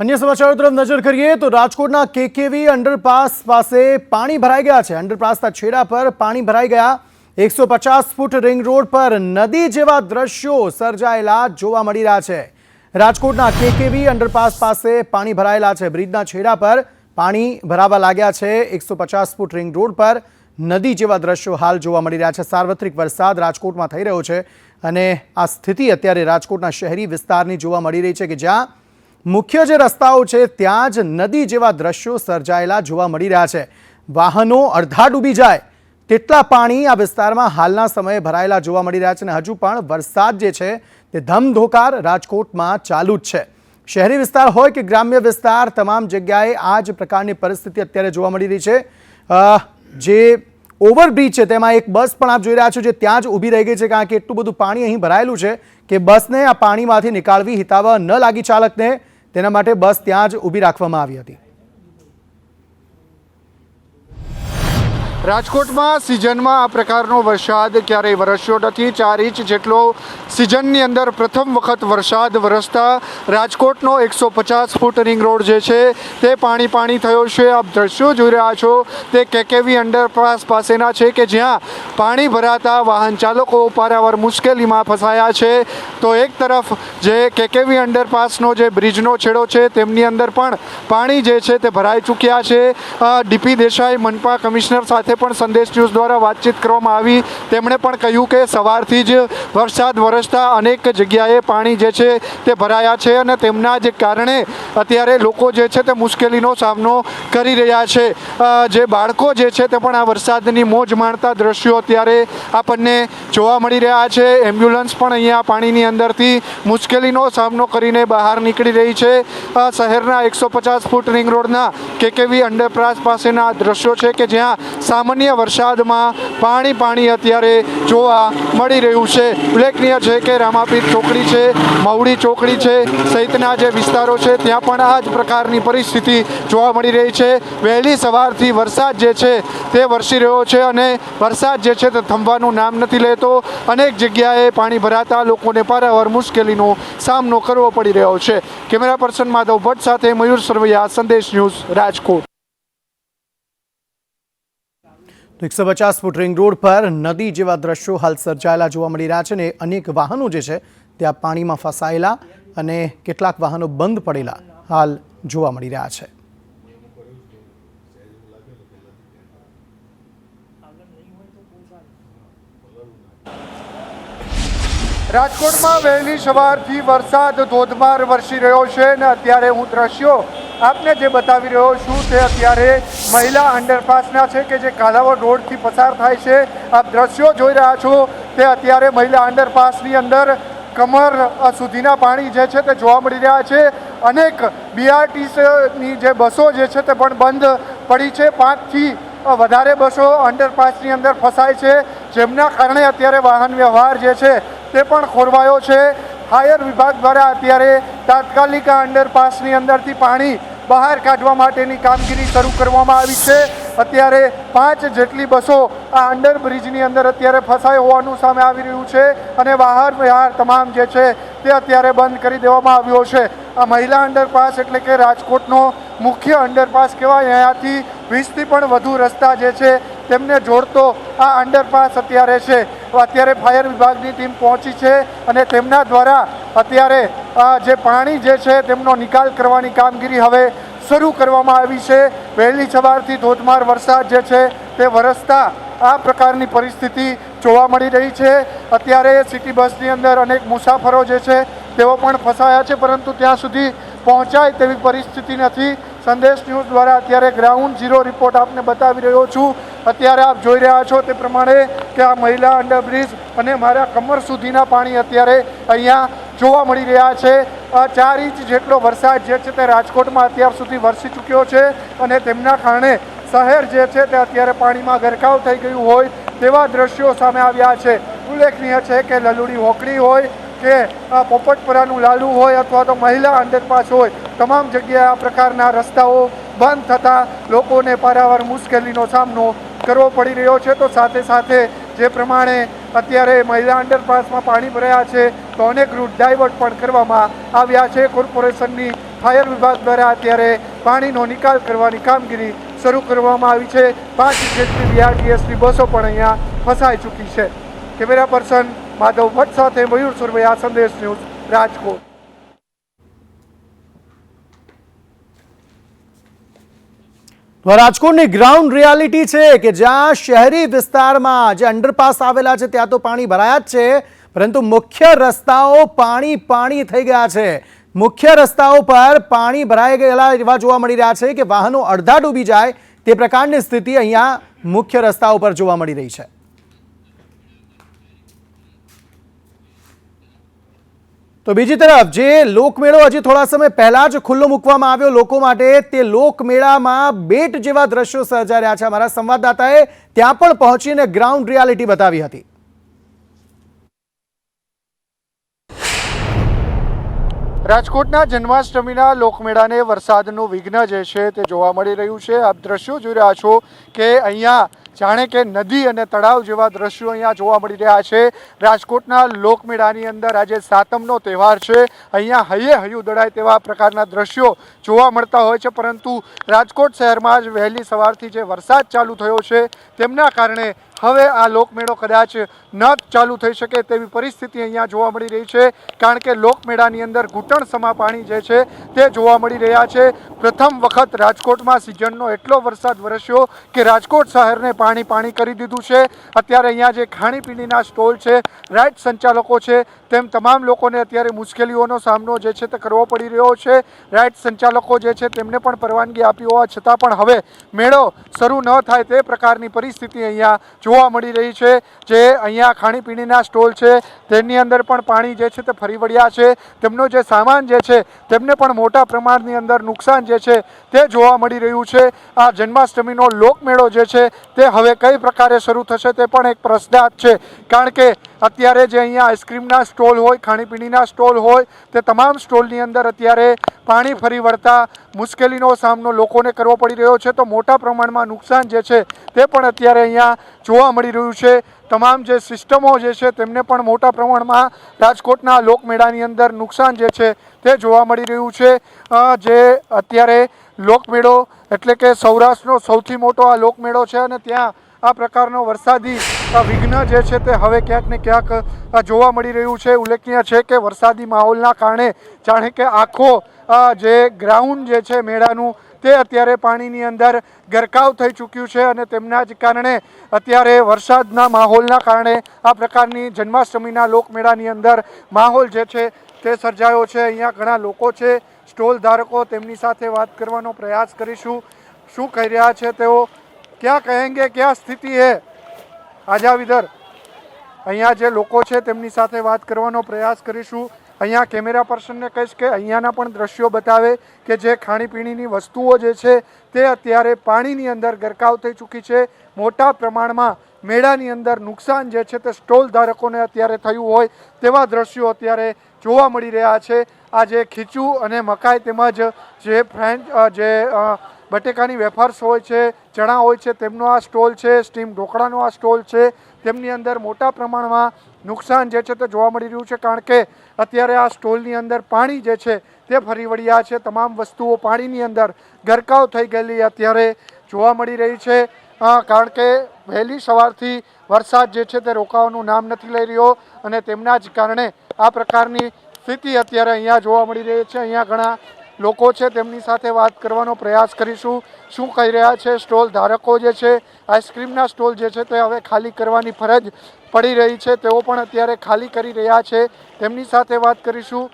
અન્ય સમાચારો તરફ નજર કરીએ તો રાજકોટના કેકેવી અંડરપાસ પાસે પાણી ભરાઈ ગયા છે. અંડરપાસના છેડા પર પાણી ભરાઈ ગયા. એકસો પચાસ ફૂટ રિંગ રોડ પર નદી જેવા દ્રશ્યો સર્જાયેલા જોવા મળી રહ્યા છે. રાજકોટના કેકેવી અંડરપાસ પાસે પાણી ભરાયેલા છે. બ્રિજના છેડા પર પાણી ભરાવા લાગ્યા છે. એકસો પચાસ ફૂટ રિંગ રોડ પર નદી જેવા દ્રશ્યો હાલ જોવા મળી રહ્યા છે. સાર્વત્રિક વરસાદ રાજકોટમાં થઈ રહ્યો છે અને આ સ્થિતિ અત્યારે રાજકોટના શહેરી વિસ્તારની જોવા મળી રહી છે કે જ્યાં મુખ્ય જે રસ્તાઓ છે ત્યાં જ નદી જેવા દ્રશ્યો સર્જાયેલા જોવા મળી રહ્યા છે. વાહનો અડધા ડૂબી જાય. તેટલા પાણી આ વિસ્તારમાં હાલના સમયે ભરાયેલા જોવા મળી રહ્યા છે અને હજુ પણ વરસાદ જે છે તે ધમધોકાર રાજકોટમાં ચાલુ જ છે. શહેરી વિસ્તાર હોય કે ગ્રામ્ય વિસ્તાર, તમામ જગ્યાએ આ જ પ્રકારની પરિસ્થિતિ અત્યારે જોવા મળી રહી છે. જે ઓવરબ્રિજ છે તેમાં એક બસ પણ આપ જોઈ રહ્યા છો જે ત્યાં જ ઊભી રહી ગઈ છે કારણ કે એટલું બધું પાણી અહીં ભરાયેલું છે કે બસને આ પાણીમાંથી નીકાળવી હિતાવહ ન લાગી ચાલકને. તેના માટે બસ ત્યાં જ ઊભી રાખવામાં આવી હતી. રાજકોટમાં સિઝનમાં આ પ્રકારનો વરસાદ ક્યારેય વરસ્યો નથી. ચાર ઇંચ જેટલો સિઝનની અંદર પ્રથમ વખત વરસાદ વરસતા રાજકોટનો એકસો પચાસ ફૂટ રિંગ રોડ જે છે તે પાણી પાણી થયો છે. આપ દ્રશ્યો જોઈ રહ્યા છો તે કેકેવી અંડરપાસ પાસેના છે કે જ્યાં પાણી ભરાતા વાહન ચાલકો પારાવાર મુશ્કેલીમાં ફસાયા છે. તો એક તરફ જે કેકેવી અંડરપાસનો જે બ્રિજનો છેડો છે તેમની અંદર પણ પાણી જે છે તે ભરાઈ ચૂક્યા છે. ડીપી દેસાઈ મનપા કમિશનર સાથે પણ સંદેશ ન્યૂઝ દ્વારા વાતચીત કરવામાં આવી. તેમણે પણ કહ્યું કે સવારથી જ વરસાદ વરસતા અનેક જગ્યાએ પાણી જે છે તે ભરાયા છે અને તેમના જ કારણે અત્યારે લોકો જે છે તે મુશ્કેલીનો સામનો કરી રહ્યા છે. જે બાળકો જે છે તે પણ આ વરસાદની મોજ માણતા દ્રશ્યો અત્યારે આપણને જોવા મળી રહ્યા છે. એમ્બ્યુલન્સ પણ અહીંયા પાણીની અંદરથી મુશ્કેલીનો સામનો કરીને બહાર નીકળી રહી છે. શહેરના એકસો પચાસ ફૂટ રિંગ રોડના કેકેવી અંડરપાસ પાસેના દ્રશ્યો છે કે જ્યાં સામાન્ય વરસાદમાં પાણી પાણી અત્યારે જોવા મળી રહ્યું છે. ઉલ્લેખનીય છે કે રામાપીર ચોકડી છે મવડી ચોકડી છે, સહિતના જે વિસ્તારો છે, ત્યાં પણ આ જ પ્રકારની પરિસ્થિતિ જોવા મળી રહી છે. વહેલી સવારથી વરસાદ જે છે તે વરસી રહ્યો છે અને વરસાદ જે છે તે થંભવાનું નામ નથી લેતો. અનેક જગ્યાએ પાણી ભરાતા લોકોને પારાવાર મુશ્કેલીનો સામનો કરવો પડી રહ્યો છે. કેમેરા પર્સન માધવ ભટ્ટ સાથે મયુર સરવૈયા, સંદેશ ન્યૂઝ રાજકોટ. એકસો પચાસ ફૂટ રિંગ રોડ પર નદી જેવા દ્રશ્યો હાલ સર્જાયેલા જોવા મળી રહ્યા છે અને અનેક વાહનો જે છે ત્યાં પાણીમાં ફસાયેલા અને કેટલાક વાહનો બંધ પડેલા હાલ જોવા મળી રહ્યા છે. રાજકોટમાં વહેલી સવારથી વરસાદ ધોધમાર વરસી રહ્યો છે અને અત્યારે હું દ્રશ્યો આપને જે બતાવી રહ્યો છું તે અત્યારે મહિલા અંડરપાસના છે કે જે કાલાવડ રોડથી પસાર થાય છે. આપ દ્રશ્યો જોઈ રહ્યા છો, તે અત્યારે મહિલા અંડરપાસની અંદર કમર સુધીના પાણી જે છે તે જોવા મળી રહ્યા છે. અનેક બીઆરટીસીની જે બસો જે છે તે પણ બંધ પડી છે. પાંચથી વધારે બસો અંડરપાસની અંદર ફસાય છે. જેમના કારણે અત્યારે વાહન વ્યવહાર જે છે તે પણ ખોરવાયો છે. ફાયર વિભાગ દ્વારા અત્યારે તાત્કાલિક આ અંડરપાસની અંદરથી પાણી બહાર કાઢવા માટેની કામગીરી શરૂ કરવામાં આવી છે. અત્યારે પાંચ જેટલી બસો આ અંડરબ્રિજની અંદર અત્યારે ફસાઈ હોવાનું સામે આવી રહ્યું છે અને વાહન વ્યવહાર તમામ જે છે તે અત્યારે બંધ કરી દેવામાં આવ્યો છે. આ મહિલા અંડરપાસ એટલે કે રાજકોટનો મુખ્ય અંડરપાસ કહેવાય. અહીંયાથી વીસથી પણ વધુ રસ્તા જે છે તેમને જોડતો આ અંડરપાસ અત્યારે છે. અત્યારે ફાયર વિભાગની ટીમ પહોંચી છે અને તેમના દ્વારા અત્યારે જે પાણી જે છે તેમનો નિકાલ કરવાની કામગીરી હવે શરૂ કરવામાં આવી છે. વહેલી સવારથી ધોધમાર વરસાદ જે છે તે વરસતા આ પ્રકારની પરિસ્થિતિ જોવા મળી રહી છે. અત્યારે સિટી બસની અંદર અનેક મુસાફરો જે છે તેઓ પણ ફસાયા છે, પરંતુ ત્યાં સુધી પહોંચાય તેવી પરિસ્થિતિ નથી. સંદેશ ન્યૂઝ દ્વારા અત્યારે ગ્રાઉન્ડ ઝીરો રિપોર્ટ આપને બતાવી રહ્યો છું. અત્યારે આપ જોઈ રહ્યા છો તે પ્રમાણે કે આ મહિલા અંડરબ્રિજ અને મારા કમર સુધીના પાણી અત્યારે અહીંયા જોવા મળી રહ્યા છે. ચાર ઇંચ જેટલો વરસાદ જે છે તે રાજકોટમાં અત્યાર સુધી વરસી ચૂક્યો છે અને તેમના કારણે શહેર જે છે તે અત્યારે પાણીમાં ગરકાવ થઈ ગયું હોય તેવા દ્રશ્યો સામે આવ્યા છે. ઉલ્લેખનીય છે કે લલુડી હોકડી હોય કે આ પોપટપરાનું લાલુ હોય અથવા તો મહિલા અંડરપાસ હોય, તમામ જગ્યાએ આ પ્રકારના રસ્તાઓ બંધ થતાં લોકોને પારાવાર મુશ્કેલીનો સામનો કરવો પડી રહ્યો છે. તો સાથે સાથે જે પ્રમાણે અત્યારે મહિલા અંડરપાસમાં પાણી ભરાયા છે, તો અનેક રૂટ ડાયવર્ટ પણ કરવામાં આવ્યા છે. કોર્પોરેશનની ફાયર વિભાગ દ્વારા અત્યારે પાણીનો નિકાલ કરવાની કામગીરી શરૂ કરવામાં આવી છે. પાંચ જેટલી બીઆરટીએસની બસો પણ અહીંયા ફસાઈ ચૂકી છે. કેમેરા પર્સન માધવ ભટ્ટ સાથે મયુર સુરવૈયા સંદેશ ન્યૂઝ રાજકોટ. રાજકોટની ગ્રાઉન્ડ રિયાલિટી છે કે જ્યાં શહેરી વિસ્તારમાં જે અંડરપાસ આવેલા છે ત્યાં તો પાણી ભરાયા જ છે, પરંતુ મુખ્ય રસ્તાઓ પાણી પાણી થઈ ગયા છે. મુખ્ય રસ્તાઓ પર પાણી ભરાઈ ગયેલા એવા જોવા મળી રહ્યા છે કે વાહનો અડધા ડૂબી જાય તે પ્રકારની સ્થિતિ અહીંયા મુખ્ય રસ્તાઓ પર જોવા મળી રહી છે. તો બીજી તરફ જે લોકમેળો હજી થોડા સમય પહેલા જ ખુલ્લો મૂકવામાં આવ્યો લોકો માટે, તે લોકમેળામાં બેટ જેવા દ્રશ્યો સર્જાઈ રહ્યા છે. અમારા સંવાદદાતાએ ત્યાં પણ પહોંચીને ગ્રાઉન્ડ રિયાલિટી બતાવી હતી. રાજકોટના જન્માષ્ટમીના લોકમેળાને વરસાદનું વિઘ્ન જે છે તે જોવા મળી રહ્યું છે. આપ દ્રશ્યો જોઈ રહ્યા છો કે અહીંયા જાણે કે નદી અને તળાવ જેવા દ્રશ્યો અહીંયા જોવા મળી રહ્યા છે. રાજકોટના લોકમેળાની અંદર આજે સાતમનો તહેવાર છે. અહીંયા હૈયે હૈયું દડાય તેવા પ્રકારના દ્રશ્યો જોવા મળતા હોય છે, પરંતુ રાજકોટ શહેરમાં જ વહેલી સવારથી જે વરસાદ ચાલુ થયો છે, તેમના કારણે હવે આ લોકમેળો કદાચ ન ચાલુ થઈ શકે તેવી પરિસ્થિતિ અહીંયા જોવા મળી રહી છે. કારણ કે લોકમેળાની અંદર ઘૂંટણ સમા પાણી જે છે તે જોવા મળી રહ્યા છે. પ્રથમ વખત રાજકોટમાં સિઝનનો એટલો વરસાદ વરસ્યો કે રાજકોટ શહેરને પાણી પાણી કરી દીધું છે. અત્યારે અહીંયા જે ખાણીપીણીના સ્ટોલ છે રાઇડ સંચાલકો છે, તેમ તમામ લોકોને અત્યારે મુશ્કેલીઓનો સામનો જે છે તે કરવો પડી રહ્યો છે. રાઇડ સંચાલકો જે છે તેમને પણ પરવાનગી આપી હોવા છતાં પણ હવે મેળો શરૂ ન થાય તે પ્રકારની પરિસ્થિતિ અહીંયા જોવા મળી રહી છે. જે અહીંયા ખાણીપીણીના સ્ટોલ છે, તેની અંદર પણ પાણી જે છે તે ફરી વળ્યા છે. તેમનો જે સામાન જે છે, તેમને પણ મોટા પ્રમાણની અંદર નુકસાન જે છે તે જોવા મળી રહ્યું છે. આ જન્માષ્ટમીનો લોકમેળો જે છે તે હવે કઈ પ્રકારે શરૂ થશે તે પણ એક પ્રશ્નાર્થ છે. કારણ કે અત્યારે જે અહીંયા આઈસ્ક્રીમના સ્ટોલ હોય, ખાણીપીણીના સ્ટોલ હોય, તે તમામ સ્ટોલની અંદર અત્યારે પાણી ફરી વળતા મુશ્કેલીનો સામનો લોકોને કરવો પડી રહ્યો છે. તો મોટા પ્રમાણમાં નુકસાન જે છે તે પણ અત્યારે અહીંયા જોવા મળી રહ્યું છે. તમામ જે સિસ્ટમો જે છે તેમને પણ મોટા પ્રમાણમાં રાજકોટના લોકમેળાની અંદર નુકસાન જે છે તે જોવા મળી રહ્યું છે. જે અત્યારે લોકમેળો એટલે કે સૌરાષ્ટ્રનો સૌથી મોટો આ લોકમેળો છે અને ત્યાં આ પ્રકારનો વરસાદી વિઘ્ન જે છે તે હવે ક્યાંક ને ક્યાંક જોવા મળી રહ્યું છે. ઉલ્લેખનીય છે કે વરસાદી માહોલના કારણે જાણે કે આખો જે ગ્રાઉન્ડ જે છે મેળાનું, તે અત્યારે પાણીની અંદર ગરકાવ થઈ ચૂક્યું છે અને તેમના જ કારણે અત્યારે વરસાદના માહોલના કારણે આ પ્રકારની જન્માષ્ટમીના લોકમેળાની અંદર માહોલ જે છે તે સર્જાયો છે. અહીંયા ઘણા લોકો છે. સ્ટોલ ધારકો તેમની સાથે વાત કરવાનો પ્રયાસ કરીશું. શું કહી રહ્યા છે તેઓ? ક્યાં કહેંગે, ક્યાં સ્થિતિ હે? આજાવિદર અહીંયા જે લોકો છે તેમની સાથે વાત કરવાનો પ્રયાસ કરીશું. અહીંયા કેમેરા પર્સનને કહીશ કે અહીંયાના પણ દ્રશ્યો બતાવે કે જે ખાણીપીણીની વસ્તુઓ જે છે તે અત્યારે પાણીની અંદર ગરકાવ થઈ ચૂકી છે. મોટા પ્રમાણમાં મેળાની અંદર નુકસાન જે છે તે સ્ટોલ ધારકોને અત્યારે થયું હોય તેવા દ્રશ્યો અત્યારે જોવા મળી રહ્યા છે. આ જે ખીચું અને મકાઈ તેમજ જે ફ્રેન્ચ જે બટેકાની વેફર્સ હોય છે, ચણા હોય છે, તેમનો આ સ્ટોલ છે, સ્ટીમ ઢોકળાનો આ સ્ટોલ છે, તેમની અંદર મોટા પ્રમાણમાં નુકસાન જે છે તે જોવા મળી રહ્યું છે, કારણ કે અત્યારે આ સ્ટોલની અંદર પાણી જે છે તે ફરી વળ્યા છે, તમામ વસ્તુઓ પાણીની અંદર ગરકાવ થઈ ગયેલી અત્યારે જોવા મળી રહી છે. કારણ કે વહેલી સવારથી વરસાદ જે છે તે રોકાવાનું નામ નથી લઈ રહ્યો અને તેમના જ કારણે આ પ્રકારની સ્થિતિ અત્યારે અહીંયા જોવા મળી રહી છે અહીંયા ઘણા લોકો છે તેમની સાથે વાત કરવાનો પ્રયાસ કરીશું શું કહી રહ્યા છે સ્ટોલ ધારકો જે છે આઈસ્ક્રીમના સ્ટોલ જે છે તે હવે ખાલી કરવાની ફરજ પડી રહી છે તેઓ પણ અત્યારે ખાલી કરી રહ્યા છે તેમની સાથે વાત કરીશું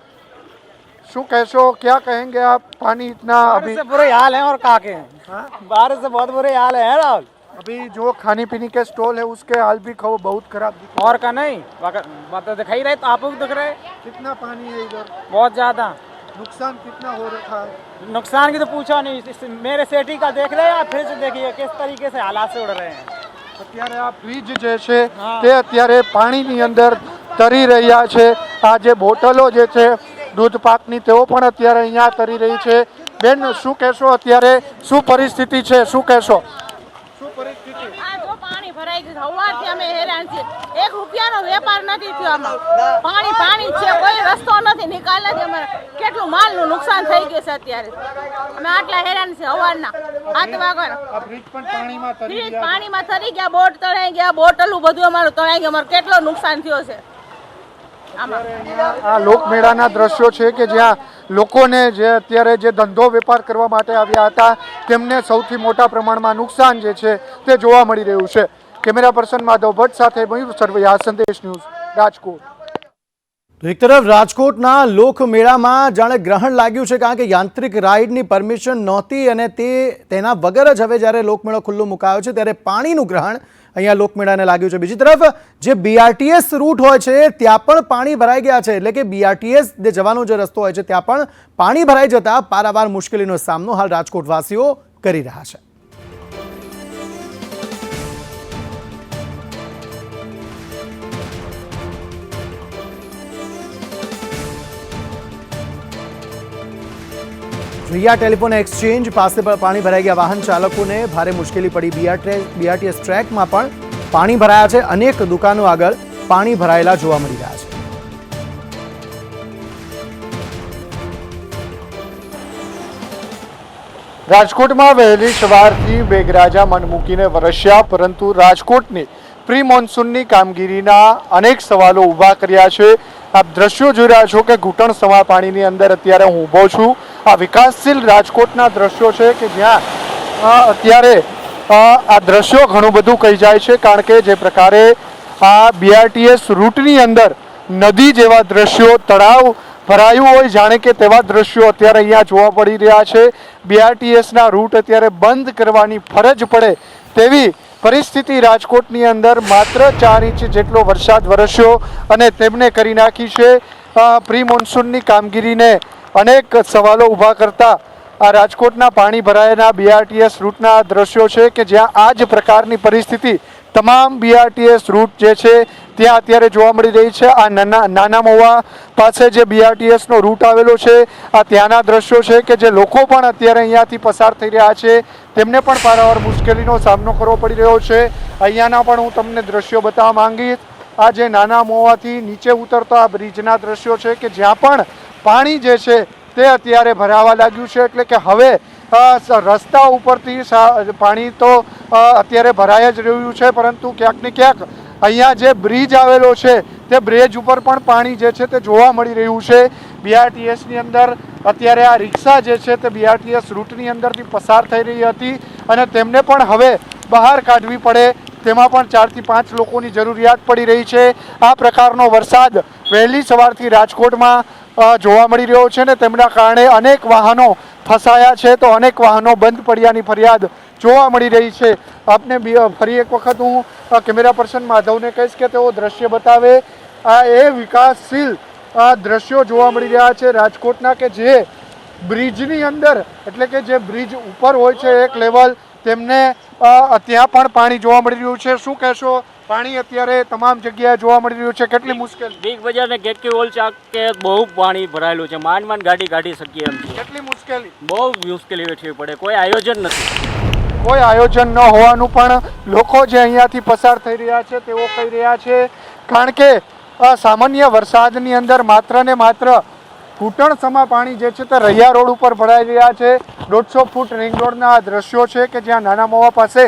શું કહેશો ક્યાં કહેંગે આપ પાણી इतना बारिश अभी से बुरे हाल हैं और का के हैं बारिश से बहुत बुरे हाल है राहुल अभी जो खाने पीने के स्टॉल है उसके हाल भी खबर बहुत खराब दिख और का नहीं बाका- बात तो दिखाई रहे तो आप भी दिख रहे कितना पानी है इधर बहुत ज्यादा नुकसान कितना हो रखा है नुकसान की तो पूछो नहीं इस, मेरे सेठी का देख रहे हैं आप फिर से देखिए किस तरीके से हालात से उड़ रहे हैं અત્યારે આ ફ્રીજ જે છે હા. તે અત્યારે પાણીની અંદર તરી રહ્યા છે આ જે બોટલો જે છે દૂધ પાકની તેઓ પણ અત્યારે અહીંયા તરી રહી છે બેન શું કહેશો અત્યારે શું પરિસ્થિતિ છે શું કહેશો પાણી ભરાઈ ગયું સવારથી અમે હેરાન હેરાન એક રૂપિયાનો વેપાર નથી થયો આમાં. પાણી પાણી છે કોઈ રસ્તો નથી નિકાલ નથી અમારે. કેટલું માલનું નુકસાન થઈ ગયું છે અત્યારે. અમે આટલા હેરાન છે હવારના. હાથ વાગવાના. બ્રિજ પાણીમાં તરી ગયા. પાણીમાં તરી ગયા બોટ તણાઈ ગયા બોટલું બધું અમારું તણાઈ ગયું. અમારું કેટલો નુકસાન થયો છે. આ લોકમેળાના દ્રશ્યો છે કે જ્યાં લોકોને જે અત્યારે જે ધંધો વેપાર કરવા માટે આવ્યા હતા તેમને સૌથી મોટા પ્રમાણમાં નુકસાન જે છે તે જોવા મળી રહ્યું છે. કેમેરા પર્સન માધવ ભટ્ટ સાથે મયુર સરવૈયા સંદેશ ન્યૂઝ રાજકોટ. તો એક તરફ રાજકોટના લોકમેળામાં જાણે ગ્રહણ લાગ્યું છે કારણ કે યાંત્રિક રાઇડની પરમિશન નહોતી અને તે તેના વગર જ હવે જ્યારે લોકમેળો ખુલ્લો મુકાયો છે ત્યારે પાણીનું ગ્રહણ અહીંયા લોકમેળાને લાગ્યું છે. બીજી તરફ જે બીઆરટીએસ રૂટ હોય છે ત્યાં પણ પાણી ભરાઈ ગયા છે. એટલે કે બીઆરટીએસ જે જવાનો જે રસ્તો હોય છે ત્યાં પણ પાણી ભરાઈ જતા પારાવાર મુશ્કેલીનો સામનો હાલ રાજકોટવાસીઓ કરી રહ્યા છે. રિયા ટેલિફોન એક્સચેન્જ પાસે પાણી ભરાઈ ગયા વાહન ચાલકોને ભારે મુશ્કેલી પડી. બીઆરટીએસ ટ્રેકમાં પણ પાણી ભરાયા છે. અનેક દુકાનો આગળ પાણી ભરાયેલા જોવા મળી રહ્યા છે. રાજકોટમાં વહેલી સવારથી મેઘરાજા મન મૂકીને વરસ્યા, પરંતુ રાજકોટની પ્રી મોન્સૂનની કામગીરીના અનેક સવાલો ઊભા કર્યા છે. આપ દ્રશ્યો જોઈ રહ્યા છો કે ઘૂંટણ સમા પાણીની અંદર અત્યારે હું ઊભો છું. આ વિકાસશીલ રાજકોટના દ્રશ્યો છે કે જ્યાં અત્યારે આ દ્રશ્યો ઘણું બધું કહી જાય છે કારણ કે જે પ્રકારે આ બીઆરટીએસ રૂટની અંદર નદી જેવા દ્રશ્યો, તળાવ ભરાયું હોય જાણે કે તેવા દ્રશ્યો અત્યારે અહીંયા જોવા પડી રહ્યા છે. બીઆરટીએસના રૂટ અત્યારે બંધ કરવાની ફરજ પડે તેવી પરિસ્થિતિ રાજકોટની અંદર માત્ર ચાર ઇંચ જેટલો વરસાદ વરસ્યો અને તેમને કરી નાખી છે. પ્રી મોન્સૂનની કામગીરીને અનેક સવાલો ઊભા કરતા આ રાજકોટના પાણી ભરાયેલા બીઆરટીએસ રૂટના દ્રશ્યો છે કે જ્યાં આ જ પ્રકારની પરિસ્થિતિ તમામ બીઆરટીએસ રૂટ જે છે ત્યાં અત્યારે જોવા મળી રહી છે. આ નાના નાના મોવા પાસે જે બીઆરટીએસનો રૂટ આવેલો છે, આ ત્યાંના દ્રશ્યો છે કે જે લોકો પણ અત્યારે અહીંયાથી પસાર થઈ રહ્યા છે. તેમને પણ પારાવાર મુશ્કેલીનો સામનો કરવો પડી રહ્યો છે. અહીંયાના પણ હું તમને દ્રશ્યો બતાવવા માંગીશ. આ જે નાના મોવાથી નીચે ઉતરતા આ બ્રિજના દ્રશ્યો છે કે જ્યાં પણ પાણી જે છે તે અત્યારે ભરાવા લાગ્યું છે. એટલે કે હવે રસ્તા ઉપરથી પાણી તો અત્યારે ભરાય જ રહ્યું છે, પરંતુ ક્યાંક ને ક્યાંક અહીંયા જે બ્રિજ આવેલો છે, તે બ્રિજ ઉપર પણ પાણી જે છે તે જોવા મળી રહ્યું છે. બીઆરટીએસની અંદર અત્યારે આ રિક્ષા જે છે તે બીઆરટીએસ રૂટની અંદરથી પસાર થઈ રહી હતી અને તેમને પણ હવે બહાર કાઢવી પડે, તેમાં પણ ચારથી પાંચ લોકોની જરૂરિયાત પડી રહી છે. આ પ્રકારનો વરસાદ વહેલી સવારથી રાજકોટમાં જોવા મળી રહ્યો છે ને તેમના કારણે અનેક વાહનો ફસાયા છે તો અનેક વાહનો બંધ પડ્યાની ફરિયાદ જોવા મળી રહી છે. આપને ફરી એક વખત હું કેમેરા પર્સન માધવને કહીશ કે તેઓ દ્રશ્ય બતાવે. આ એ વિકાસશીલ દ્રશ્યો જોવા મળી રહ્યા છે રાજકોટના કે જે બ્રિજની અંદર, એટલે કે જે બ્રિજ ઉપર હોય છે એક લેવલ, તેમને ત્યાં પણ પાણી જોવા મળી રહ્યું છે. શું કહેશો પાણી અત્યારે તમામ જગ્યાએ જોવા મળી રહ્યું છે. કેટલી મુશ્કેલ. બિગ બજાર ને કેટકી ઓલ ચાક કે બહુ પાણી ભરાયેલું છે. માંડ માંડ ગાડી કાઢી શકીએ એમ છે કેટલી મુશ્કેલી. બહુ મુશ્કેલી વેઠવી પડે. કોઈ આયોજન નથી. કોઈ આયોજન ન હોવાનું પણ લોકો જે અહીંયાથી પસાર થઈ રહ્યા છે તેઓ કહી રહ્યા છે. કારણ કે સામાન્ય વરસાદની અંદર માત્ર ને માત્ર ઘૂંટણ સમા પાણી જે છે તે રૈયા રોડ ઉપર ભરાઈ રહ્યા છે. દોઢસો ફૂટ રિંગ રોડના આ દ્રશ્યો છે કે જ્યાં નાના મોવા પાસે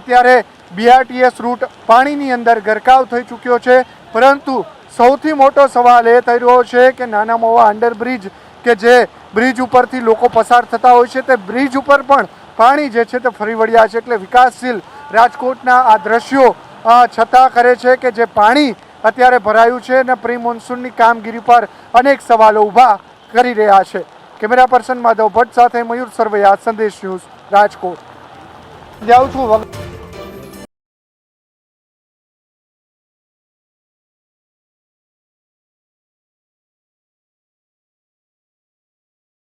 અત્યારે બીઆરટીએસ રૂટ પાણીની અંદર ગરકાવ થઈ ચૂક્યો છે. પરંતુ સૌથી મોટો સવાલ એ થઈ રહ્યો છે કે નાના મોવા અંડરબ્રિજ કે જે બ્રિજ ઉપરથી લોકો પસાર થતા હોય છે તે બ્રિજ ઉપર પણ પાણી જે છે તે ફરી વળ્યા છે. એટલે વિકાસશીલ રાજકોટના આ દ્રશ્યો છતાં કરે છે કે જે પાણી અત્યારે ભરાયું છે અને પ્રી મોન્સૂનની કામગીરી પર અનેક સવાલો ઊભા કરી રહ્યા છે. કેમેરા પર્સન માધવ ભટ્ટ સાથે મયુર સરવૈયા, સંદેશ ન્યૂઝ રાજકોટ. જાઉં છું